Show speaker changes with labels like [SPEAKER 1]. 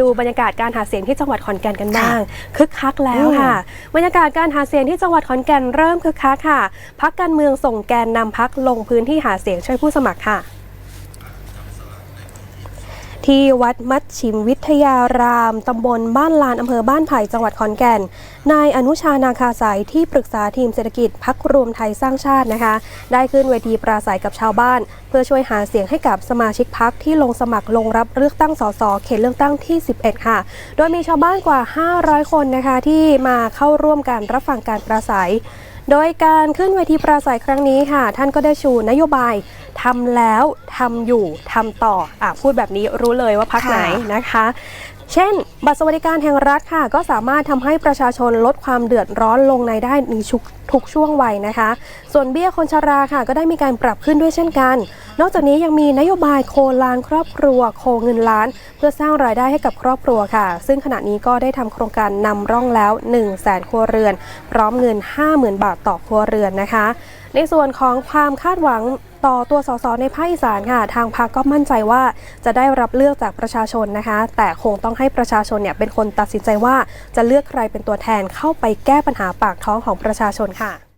[SPEAKER 1] ดูบรรยากาศการหาเสียงที่จังหวัดขอนแก่นกันบ้างคึกคักแล้วค่ะบรรยากาศการหาเสียงที่จังหวัดขอนแก่นเริ่มคึกคักค่ะพักการเมืองส่งแกนนำพักลงพื้นที่หาเสียงช่วยผู้สมัครค่ะ ที่วัดมัดชิมวิทยาราม ตำบลบ้านลานอำเภอบ้านไผ่จังหวัดขอนแก่น นายอนุชานาคาสายที่ปรึกษาทีมเศรษฐกิจพักรวมไทยสร้างชาตินะคะ ได้ขึ้นเวทีปราศัยกับชาวบ้าน เพื่อช่วยหาเสียงให้กับสมาชิกพักที่ลงสมัครลงรับเลือกตั้งสสเขตเลือกตั้งที่ 11 ค่ะ โดยมีชาวบ้านกว่า 500 คนนะคะที่มาเข้าร่วมการรับฟังการปราศัย โดยการขึ้นเวทีปราศัยครั้งนี้ค่ะ ท่านก็ได้ชูนโยบายทำแล้วทำอยู่ทำต่ออะพูดแบบนี้รู้เลยว่าพัก
[SPEAKER 2] ค่ะ
[SPEAKER 1] ไหนนะคะ เช่น บัตรสวัสดิการแห่งรัฐค่ะ ก็สามารถทำให้ประชาชนลดความเดือดร้อนลงในได้ในชุกทุกช่วงวัยนะคะ ส่วนเบี้ยคนชราค่ะ ก็ได้มีการปรับขึ้นด้วยเช่นกัน นอกจากนี้ยังมีนโยบายโคลานครอบครัวโคเงินล้าน เพื่อสร้างรายได้ให้กับครอบครัวค่ะ ซึ่งขณะนี้ก็ได้ทำโครงการนำร่องแล้ว 1 0 0 0 0แสนครัวเรือน พร้อมเงิน 50,000 บาทต่อครัวเรือนนะคะ ในส่วนของความคาดหวัง ต่อตัวสสในภาคอีสานค่ะ ทางพรรคก็มั่นใจว่าจะได้รับเลือกจากประชาชนนะคะ แต่คงต้องให้ประชาชนเนี่ยเป็นคนตัดสินใจว่าจะเลือกใครเป็นตัวแทนเข้าไปแก้ปัญหาปากท้องของประชาชนค่ะ